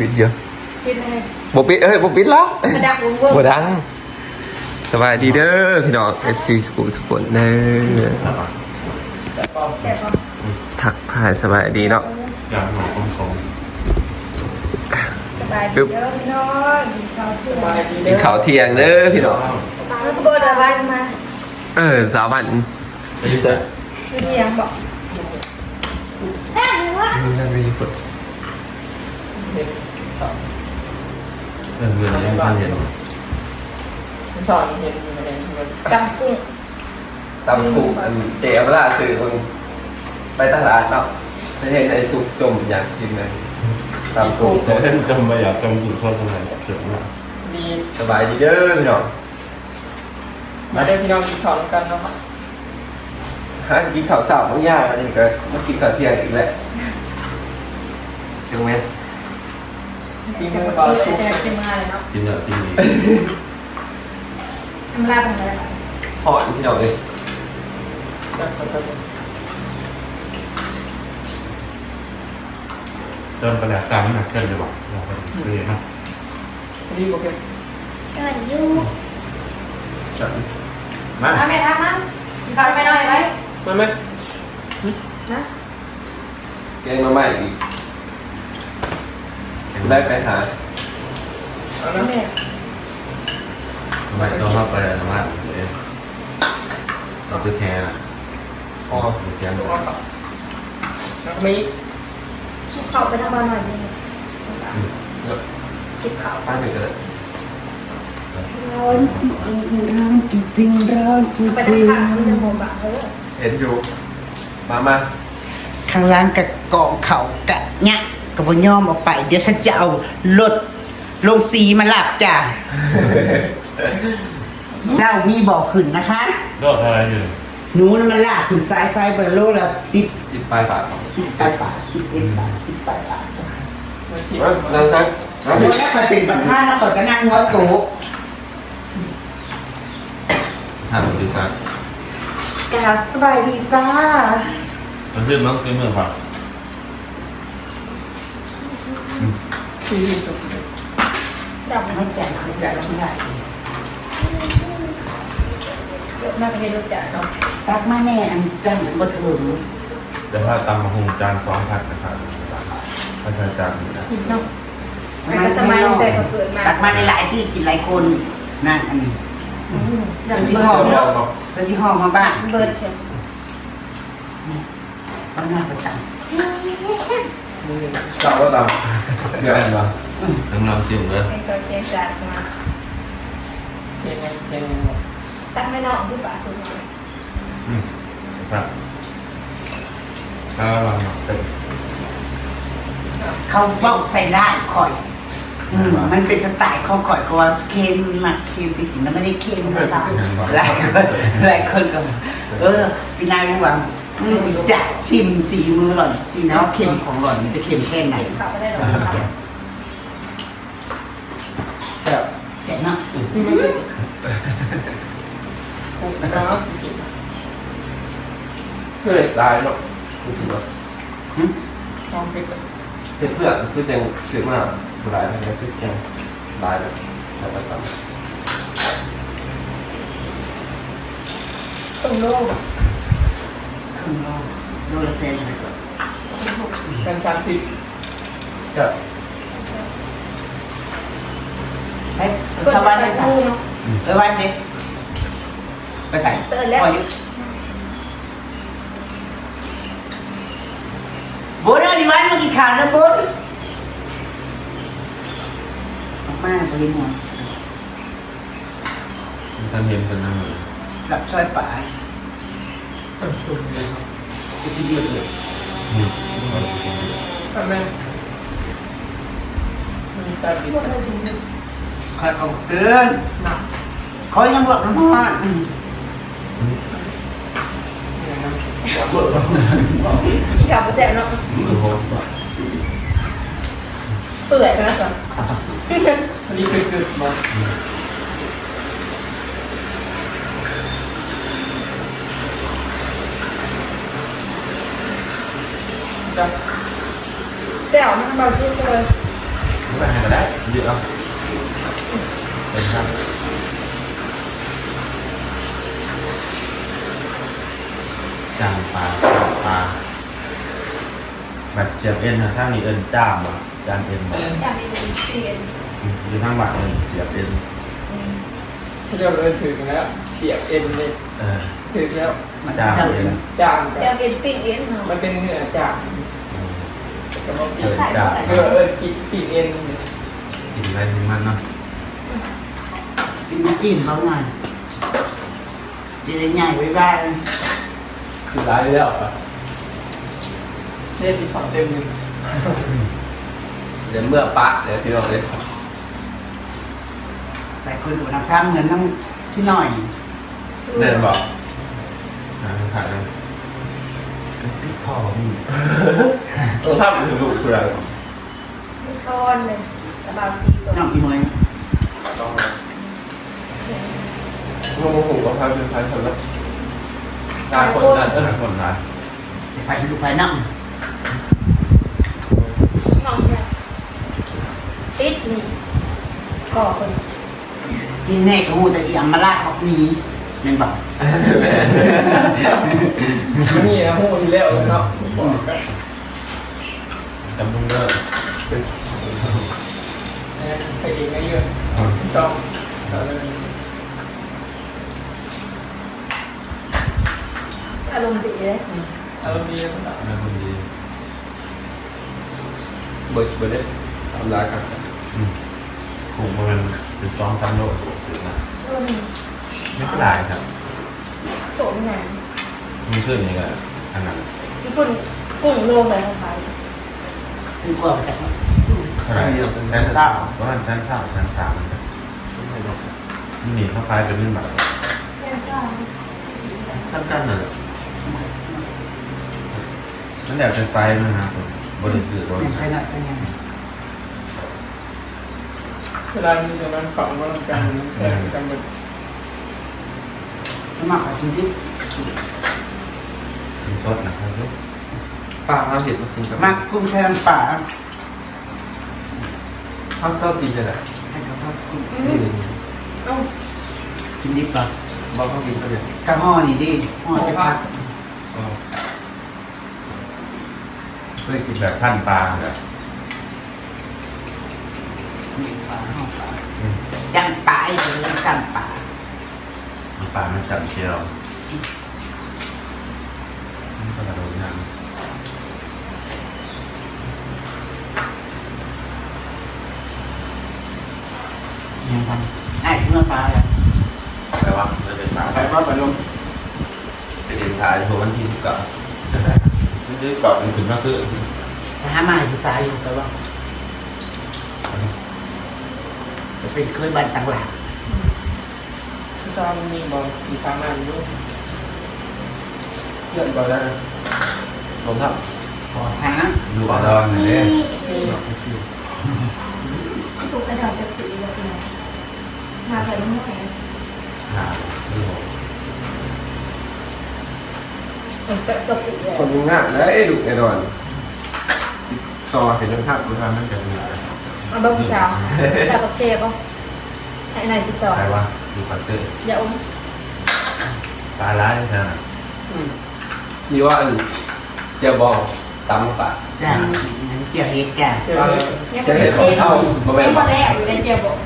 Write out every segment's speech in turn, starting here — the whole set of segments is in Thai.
ปิดเยอะกินเลยบ่ปิดเอ้ยบ่ปิดแล้วกระดักวงเวิร์บ่ดังสบายดีเด้อพี่น้อง FC สกูสกุลเด้อแต่พอทักทายสบายดีเนาะอยากหนูคมคมสบายดีเด้อพี่น้องกินข้าวเที่ยงกินข้าวเที่ยงเด้อพี่น้องแล้วก็เดินบ้านมาเออสาววันไอ้เซ็ตคือเที่ยงบอกแม่หนูว่ามีนั่งได้ ยินปดเออเงินยังพันเห็นสอนเห็นอยู่ในนี้มันตำกุ้งตำถูกอันเจ๊อเวลาซื้อคนไปตลาดเนาะไม่เห็นในสุกจมอยากกินเลยตำถูกเซ็ตจำไม่อยากจำอยู่เท่าไหร่เจ็บมากมีสบายดีเด้อพี่น้องมาได้พี่น้องกินข้าวกันเนาะฮะกินข้าวสาวต้องยากอันนี้ก็มากินข้าวเที่ยงอีกแล้วถูกไหม มีจะมือมาเบากินสุกจะจะมาเลยเนาะกินเยอะกินดีทำลาเป็นอะไรหอนพี่น้องเลยเริ่มไปแล้วตามหนักขึ้นเลยว่ะเราไปเรียนนะดีโอเคเกิดยูจัดมาเอาแม่ทำมั้งข้าวไปหน่อยไหมมาไหมนะเกงมาใหม่อีก ได้ไปหาเอาละแม่ทำไมต้องเข้าไปทำไมเอ๊ะเราคือแทนอะอ๋อคือแทนตัวเขาแล้วมีชิบข้าวไปทำมาหน่อยนึงชิบข้าวป้าหนึ่งก็ได้ร้อนจริงๆร้อนจริงๆร้อนจไปริงทำข้าวมันจะโมบะเออเห็นอยู่ มามาๆข้างล่างกับกองเขากะเนี่ย กับบยอมออกไป เดี๋ยวฉันจะเอารถลงสีมาหลับจ้ะเจ้ามีบอกขึ้นนะคะโดดอะไรอยู่หนูน่ะมันลากขึ้นสายไฟเบอร์โลละสิบสิบปลายบาทสิบแปดบาทสิบเอ็ดบาทสิบแปดบาทจ้ะมาชิมมานั่งนั่งพอแล้วไปเป็นประธานแล้วก็จะนั่งหัวโต๊ะทำดีครับกราบสบายดีจ้า มันขึ้นน้องขึ้นเมือ งผักที่สุดดับไม่แจกไม่แจกไม่ได้เยอะมากเลยรถจ่ายเนาะตักมาแน่อันจังบ่ถึงเดี๋ยวถ้าตำมะฮงจานสองพันนะครับถ้าใช้จานนี้นะกินเนาะมันก็สมัยแต่ก็เกิดมาตักมาในหลายที่กินหลายคนนั่นอันนี้ดังสิเบิหอร์มดเนาะไปสิหอมมาบ้านเบิร์ดเชียวเอาหน้าไปตัง เก่าแล้วตามเดี๋ยวได้ปะน้ำลำซิมเลยเป็นตัวเจจัดมาเชียงเชียงตั้งไม่นอกที่ป่าสุดเลยอืมครับถ้าเราเต็มเขาบอกใส่ได้ข่อยอืมมันเป็นสไตล์ของข่อยเขาว่าเค็มมากเค็มจริงๆแล้วไม่ได้เค็มนะตาหลายคนหลายคนก็ เออพี่นายบอกว่า อืมอยากชิมสีมือหล่อนจริงนะว่าเค็มของหล่อนมันจะเค็มแค่ไหนขับไปได้หรอครับแบบเจ๋งเนาะนี่มันเป็นโอ้โหแล้วเพื่อนลายเนาะคือถือว่าลองเป็นเพื่อนคือจังถือมาลายอะไรคือจังลายแบบแล้วก็ตามตรงโลกค รึ่งโลโลละเซนเลยก็กันชามสิบก็ใช้สจะวัสไปดีค่ะคู่เนาะเออวันเด็กไปใส่เตือนแล้วพออยู่บุญเอาดิวันมากินข้าวนะบุญออกมาบริมอนท่านเห็นเป็นน้ำมือกับช่วยฝ่าย จะกินเยอะเลยอืมก็แม่มีตาดิบคอยเขาเตือนเขายังบอกน้ำมันอืมที่ขับไปแจกเนาะมือโหดเปื่อยไปแล้วจ้ะอันนี้คือคือมา จะแจ่วมันเบาชื่อเลยมเนาะเป็นครับจางปลาปลาแบบเจียบเอ็นนะถ้ามีเอ็นจ้ามอะจานเอ็นบ่อยากเป็นเปลี่ยนอยู่ข้างบ้านเลยเสียบเอ็นที่เราเดินถึงแล้วเสียบเอ็นเลยเออถึงแล้วมันจ้ามเท่าเอ็นจางกัอยากนเป็นปิ้งเอ็นเนาะมันเป็นเนื้อจางอืมกับมัน เอปีอจ้ามเออเออกินปีกเอ็นกินอะไรกินมันเนาะกินมาอิ่มเขาหน่อยสิได้ใหญ่ไว้บ้างคือร้ายแล้วอะเนี่ยที่ฝังเต็มเลยเดี๋ยวเมื่อปะเดี๋ยวพี่บอกเลยแต่คนดูน้ำท่าเหมือนน้องที่หน่อยแม่นบอกอ่าถ่ายเลย พี่พ่อมึงต้องทำถึงลูกเพื่อนก้อนเลยกระเป๋าสีตัวน้องอีเมย์ต้องงงหูกับพายเป็นพายคนละตาคนนั้นเออถ่ายคนละไปดูไปน้องน้องเนี่ยติดนี่ก่อคนที่แน่ก็หูแต่อีอัมมาลาเขามีนั่นบอกนี่นะหูอยู่แล้วเนาะบอกกันจำต้องเลิกไปเองไม่เยอะชอบแล้วอารมณ์ดีเลยอารมณ์ดีแล้วเลิกคนดีเบิร์ดเบิร์ดเลยทำลายกันอืมคงประมาณเป็นสองสามโลถึงนะเออ ไม่เป็นไรครับโตมันหนามีขึ้นนี่ก็อันนั้นญี่ปุ่นกุ้งโลเลยของไทยถึงกว่าแต่เท่าไหร่แสนเศร้าประมาณแสนเศร้าแสนสามนะครับนี่นี่เขาคล้ายเป็นเรื่องแบบแม่ทราบท่านกันน่ะนั่นแหละเป็นไฟนะครับผมบริสุทธิ์บริเป็นสุใช่ทธิ์เนาะใช่ยังเวลามีตรงนั้นฝังว่ากันแต่กันแบบแล้ว มาขอจริงที่เป็นสดนะครับลูกป้าข้าวเห็ดมากินกับมักกุ้งแทนป่าข้าวเต้ากินจะไหนให้กับพ่อกุ้งนี่เอ้ากินดิบป่ะบอกเขากินก็เนี่ยกะห่อนี่ดิห่อจะพักเคยกินแบบพันปลาแบบนี่ป่าห่อป่าจังป่าไอ้เรื่องจังป่า ปลาไม่จับเชียวนี่ก็กระโดดน้ยังทำไอ้เมื่อป่าแล้วำแต่ว่าไม่เป็นปลาไปว่าไปลงไปเรียนขายทัวร์วันที่สิบเก้าไม่ได้เกาะมันถึงก็คือไปหามาให้ผู้ชายอยู่แต่ว่าจะเป็นเคยบันต่างหลัก ผู้ชายมีบอลมีทางนั้นด้วยเพื่อนก่อนแล้วผมทขอหาดูบอลดอนนี่ถูกกระดาษจะสีแบบนี้มาใส่ลูกแขนหาดูบอลเป็นกระตุกเลยำคนยุ่งง่ายเลยดุแน่นอนต่อเห็นเรื่องภาพดูทำมันจะมีอะไรเอาบ้างสาวสาวกับเจ็บป่ะไอ้ไหนติดต่อใครว่าดู คอนเสิร์ตอย่าอมปลาร้ายใช่ไหมยี่ว่าอันเจียวบองตำปะจ้าเกี่ยวเฮ็ดจ้าเจอยังไม่ได้เจ็บยังพอแล้วอยู่ในเจ็บบอก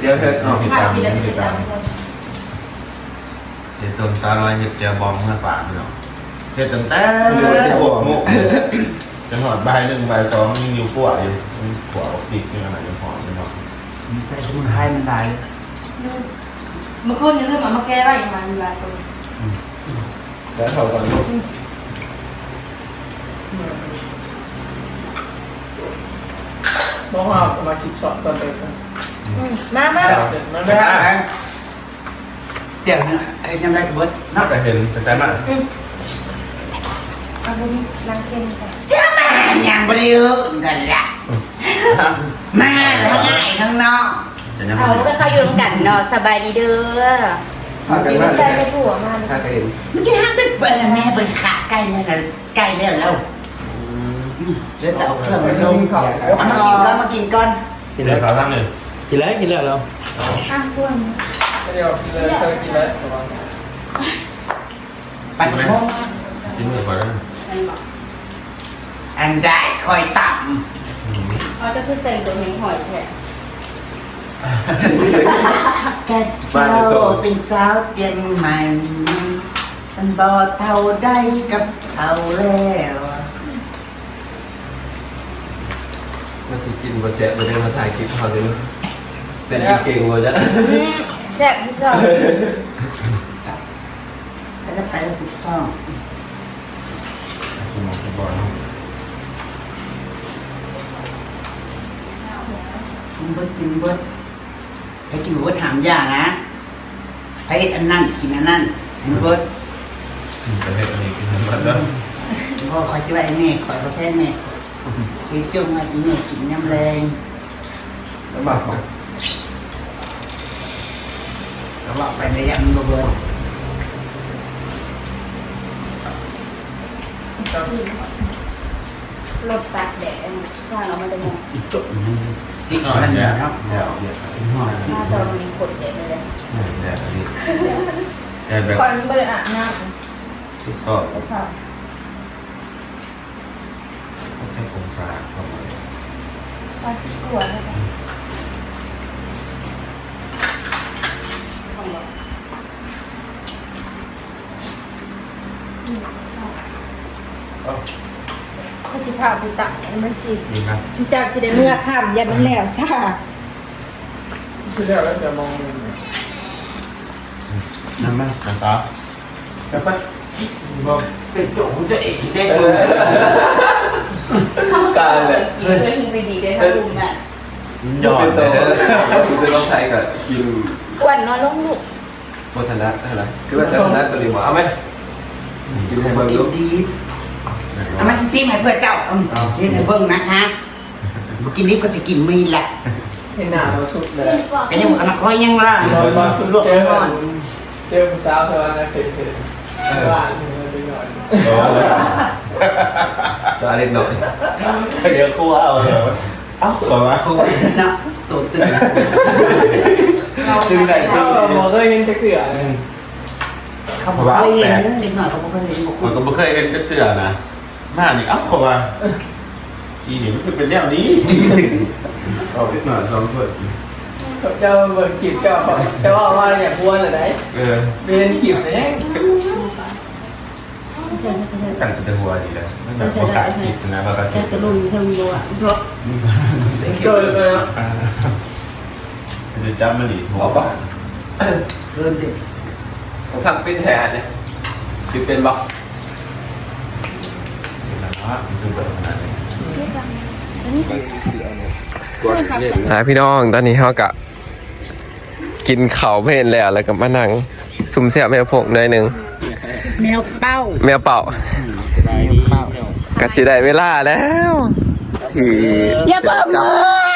เดี๋ยวเพื่อนเอาภาพกินแล้วติดตามคนเดี๋ยวต้มซาลอยเห็ดเจียวบองเมื่อฝากเนาะเห็ดตั้งแต่หัวมุกจนหอดใบหนึ่งใบสองยังอยู่ขั่วอยู่ขั่วปีกยังอะไรยังหอมยังหอมมีใส่สมุนไพรมันได้ เมื่อคืนยังลืมเอามาแก้ไว้มาอยู่แล้วตัวแล้วเขาก่อนลูกบอกว่ามาคิดช็อตตอนเด็กนะมามาเด็กมันไม่ไม่ได้เดี๋ยวนะไอ้ยังไงเบิดน่าจะเห็นจะใช่ไหมเอาไปล้างเกนกันจ้ามายังไม่ได้เอิ้นกันละมาทั้งง่ายทั้งนอกจะยัง เอาไม่ลูกก็เข้าอยู่ร่วมกันเนาะสบายดีเด้อถ้ากันกินมากใจไปถั่วมาเลยถ้ากันเห็นเมื่อกี้ห้ามเป็นเปิดแม่เป็นขาใกล้นี่นะใกล้แล้วแล้วเดี๋ยวแต่เอาเครื่องไปลงเขาเอามากินก่อนมากินก่อนกินเลยครับท่านหนึ่งกินแล้วกินแล้วเราอะควรเดี๋ยวกินเลยเคยกินแล้วระวังปัดโมงกินมือก่อนนะอันได้คอยต่อ๋อจะคือแต่งตัวเหงหอยแท้ำ แค่เจ้าเป็นสาวเจียงใหม่ฉันบอเท่าได้กับเท่าแล้วมันสิกินบ่เสียบ่ได้มาถ่ายคลิปเขาเลยเนอะเป็นเก่งบ่จ๊ะอืมแซ่บที่สุดฉันจะไปแล้วสิฟ้องคุณหมอคุณบอลกินเบิดกินเบิด ให้กินเบิดถามยานะให้เฮ็ดอันนั้นกินอันนั้นกินเบิดประเทศอันนี้กินทั้งหมดแล้วพ่อคอยจะว่าไอ้แม่คอยประเทศแม่คือจงมากินแม่กินน้ำแรงแล้วมาของก็บอกไปในยำก็เบิดรถตากแดดสร้างเอามาจะมอง อีกจุดติดนอ นมันเดี๋ยวเนาะเดี๋ยวเดี๋ยวหน้าตอนมีขนแดดเลยเลยเดี๋ยวนี่แต่แบบก่อนเบื่ออาบน้ทุกซอกำค่ะแค่คงสาเข้ามาปลาที่กลัวนะคะของเราเขาสิพาไปตัก มันสินี่ครับชุเจ้าสิได้เมื่อข้ามยันมันแล้วซ่าคือเดี๋ยวเราจะมองมันนั่นมันน้ำตาแล้วไปบ่เป็นโจของตัวเองได้เอดูอกลายเลยเคยกินไปดีได้ทั้งลุงน่ะหยอดเป็นเลตัวยเด้อคือต้องใช้กับกินอ้วนน้อยลงลูกวัฒนะอะไรคือว่าวัฒนะตัวนี้บ่เอาไหมกินให้เบิ่งกิดูนดี เอามาซิมให้เพื่อเจ้าอืมเช่นให้เบิ่งนะคะบ่กินดิบก็สิกินมีแหละเห็นหน้าเราสุดเลย ก็ยังอันคอยยังล่ะลอยมาสุดลวกเจอก่อนเจอผู้สาวเธอนะเข็ดเข็ดบ้านเธอหน่อยโอ้ตัวเล็กหน่อยเดี๋ยวครูเอาเหรอเอ้าตัวมาครูเนาะตัวตื่นดึงไหนเออหมอก็ยังจะเกลือเลยเขาบอกเคยเห็นเด็กหน่อยเขาบอกเคยเห็นบอกมันก็ไม่เคยเห็นกระเจือนะ หน้านี่เอ้าเขาว่าทีนี่มันคือเป็นแนวนี้เอาไปหน่อยลองเปิดเจ้าเบิร์ขีดเจ้าเจ้าว่าเนี่ยบัวเลยไหนเออเป็นขีดเลยใช่ใช่กันจะหัวดีเลยไม่แบบโอกาสผิดนะปกติใช่กระลุงเทิงบัวเพราะเกินไปแล้วจะจับมันดีหัวเอาปะเกินเด็กผมทำเป็นแทนเนี่ยคือเป็นบ่คือแบบขนาดนี้ อ่าพี่น้องตอนนี้เขากะกินข้าวเพลนแล้วแล้วก็มานั่งซุ่มเสียแม่พงหน่อยหนึ่งแมวเป้าแม่เป่ากสิได้เวลาแล้วที่อย่าเบิ่งมือ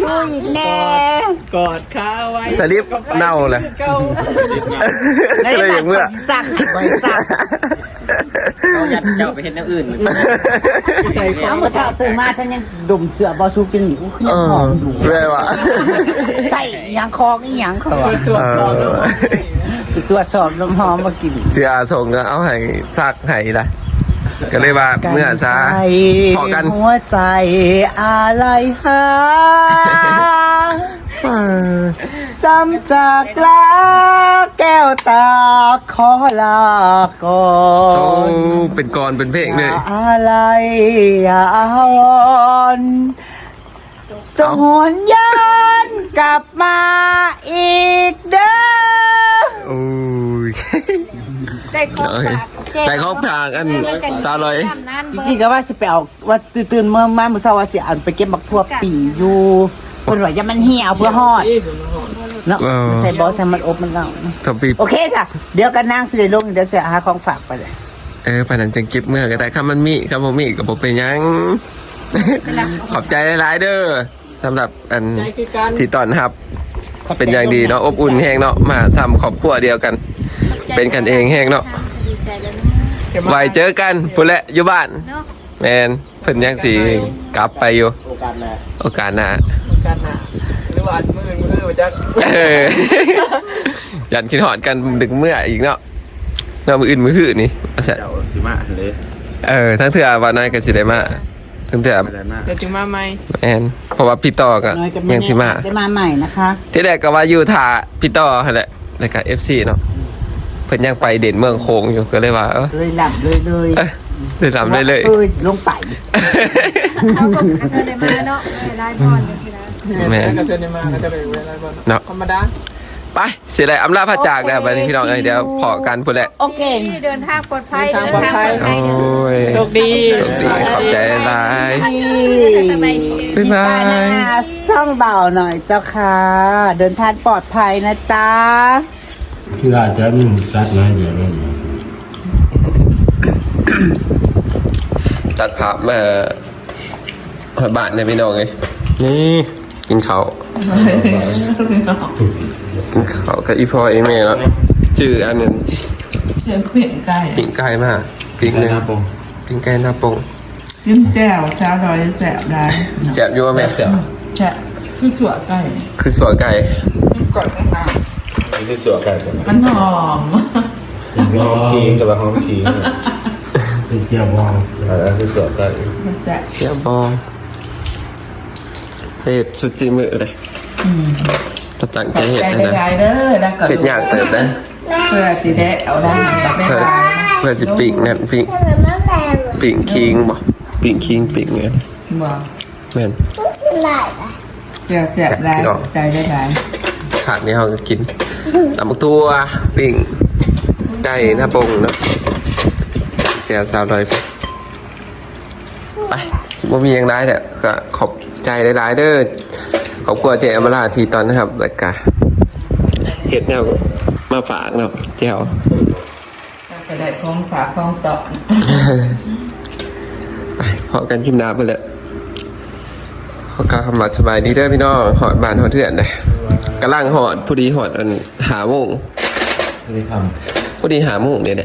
อยู่อีกแน่กอดขาไว้สลิปเน่าเลยเก้าก็เลยอย่างเมื่อสั่งไว้สั่ง เขายัดเจ้าไปเห็นอย่างอื่นใส่ขอเอางเมื่อเช้าตื่นมาฉันยังดมเสือบอสูกินอยู่ขึ้นเอยังหออมอยู่แม่วะใส่อีหยังคองอีหยังเขาตรวจสอบแล้วไปตรวจสอบน้ำหอมมากินเสียส่งก็เอาให้ซักให้ละก็เลยว่าเมื่อซา พอกัน หัวใจอะไรหา จำจากลาแก้วตาขอลาก่อโอ้นเป็นกรเป็นเพลงเลย อะไรอย่าวอนจงหวนย้อนกลับมาอีกเด้อโอ้ย ได้ของฝากแต่เขาทางอันซาลอยนั้นจริงๆก็ว่าสิไปเอาว่าตื่นๆเมื่อมาเมื่อเช้าว่าสิอันไปเก็บบักทั่วปีอยู่ คนว่าอย่ามันเหี่ยวเพื่อฮอดเนาะมันใส่บอสใส่มันอบมันเล่าทปีโอเคจ้ะเดี๋ยวกันนางสิได้ลงเดี๋ยวสิหาของฝากไปเลยเออปานนันจังกิบเมื่อก็ได้ครับมันมีครับผมมีกับผมเป็นหยัง ขอบใจหลายๆเด้อสำหรับอันใจคือการที่ตอนรับ เป็นอย่างดีเนาะอบอุ่นแห้งเนาะมาทำครอบครัวเดียวกัน เป็นกันเองแห้งเนาะดีใจแล้วนะไว้เจอกันพุ่นแหละอยู่บ้านเนาะ แมนเพิ่นยังสีกลับไปอยู่โอกาสแรกโอกาสหน้าโอกาสหน้าหรือว่าอันมือมือมาจากเออยันคิดหอดกันดึกเมื่ออีกเนาะเนาะมืออื่นมือหื่นนี่เอาเสร็จเจ้าสิมาเลยเออทั้งเถื่อวันนั้นก็สิได้มาทั้งเถื่อไม่ได้มากเดี๋ยวจึงมาไหมแอนเพราะว่าพี่ต่อก็น้อยกับยังสิมาได้มาใหม่นะคะที่แรกก็ว่าอยู่ท่าพี่ต่อหั่นแหละแล้วก็ FC เนาะเพิ่นยังไปเด่นเมืองโคงอยู่ก็เลยว่าเออเลยหลับเลยเลยเอ้ย เลยทำได้เลย เอ้ยลงไปเขาก็กันเดินมาเนาะเวลาพอนกันทีละแม่ก็จะได้มาก็จะไปเวลาก่อนเนาะธรรมดาไปเสียดายอำลาพระจากนะครับวันนี้พี่น้องเอ้ยเดี๋ยวพอกันพุ่นแหละโอเค ที่เดินทางปลอดภัยเดินทางปลอดภัยโอ้ยโชคดีโชคดีขอบใจหลายสบายดี บ๊ายบาป้ายนาช่องเบาหน่อยเจ้าค่ะ เดินทางปลอดภัยนะจ๊ะ ที่ว่าจะมีตัดมาอย่างนี้ ตัดภาพมาหอดบาทเนี่ยพี่น้องเอ้ยนี่กินข้าวกินข้าวกับอีพ่ออีแม่แล้วจื้ออันหนึงเสียงเขียนไก่ปิ้งไก่มากปิ้งหนึงปิ้งไก่หน้าปงยิ้มแจ่วเช้าดอยแสบได้แซ่บอยู่ว่าแม่แช่คือสัวไก่คือสัวไก่ก่อนข้างหน้านี่คือสัวไก่ตัวมันหอมรอคิงกับหอมคิง เป็นเจียวบองเออคือสัวไก่มันแซ่บเจียวบองเห็ดสุจิมือเลยถ้าตั้งใจเห็ดใจนะได้ๆเด้อแล้วก็เห็ดยากเติบนะเพื่อจีได้เอาได้แบบได้เพื่อปลาเพื่อจะปิ้งนั่นปิ้งปิ้งคิงบ่ปิ้งคิงปิ้งเนี่ยบอกแม่นแจ่วแสบได้ใจได้ได้ขาดนี่เขาก็กินตำบักตัวปิ้งไก่หน้าปงเนาะ แจวสาวลอยไปสมมติมีอย่างไรเนี่ยก็ขอบใจหลายๆเด้อขอบคุณเจอมราทีตอนนะครับรายการเห็ดแนวมาฝากเนาะเจ้าก็ได้คล้องฝาคล้องต่อไปพอกันคลิมนาไปเลยขอกล่าวคำว่าสบายดีเด้อพี่น้องหอดบานหอดเถื่อนเลยกำลังหอดผู้ดีหอดอันหาโมงนี่ทผู้ดีหาโมงเนี่ยแหล